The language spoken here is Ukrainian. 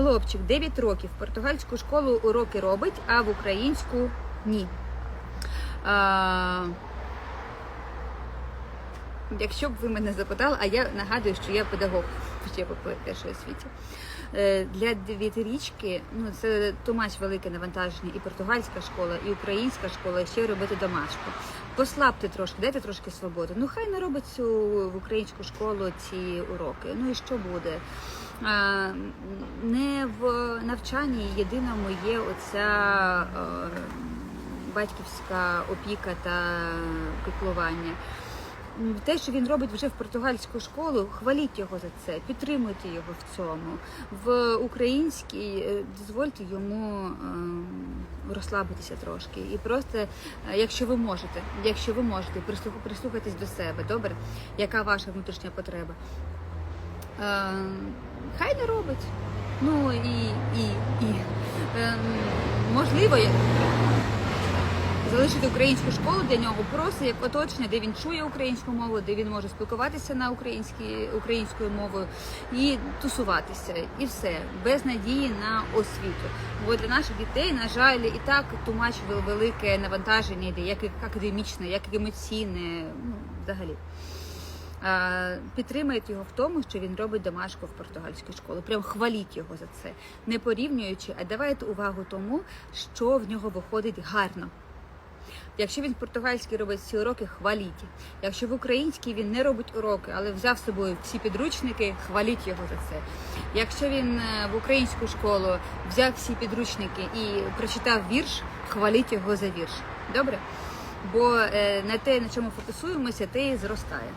Хлопчик 9 років. Португальську школу уроки робить, а в українську ні. Якщо б ви мене запитали, а я нагадую, що я педагог ще по першої освіті. Е, Для дев'ятирічки ну це тумач велике навантаження, і португальська школа, і українська школа, і ще робити домашку. Послабте трошки, дайте трошки свободи. Ну хай не робить цю в українську школу ці уроки. Ну і що буде? А, не в навчанні єдиному є оця е, батьківська опіка та піклування. Те, що він робить вже в португальську школу, хваліть його за це, підтримуйте його в цьому. В українській е, дозвольте йому ем, розслабитися трошки. І просто, е, якщо ви можете, якщо ви можете, прислух- прислухайтесь до себе, добре, яка ваша внутрішня потреба. Е, хай не робить. Ну і, і, і. Е, можливо, залишити українську школу для нього просто як оточення, де він чує українську мову, де він може спілкуватися на українській українською мовою і тусуватися, і все без надії на освіту. Бо для наших дітей, на жаль, і так тумач велике навантаження йде, як академічне, як емоційне, ну взагалі. Підтримайте його в тому, що він робить домашку в португальській школі. Прям хваліть його за це, не порівнюючи, а давайте увагу тому, що в нього виходить гарно. Якщо він в португальській робить всі уроки, хваліть. Якщо в українській він не робить уроки, але взяв з собою всі підручники, хваліть його за це. Якщо він е, в українську школу взяв всі підручники і прочитав вірш, хваліть його за вірш. Добре? Бо е, на те, на чому фокусуємося, те і зростає.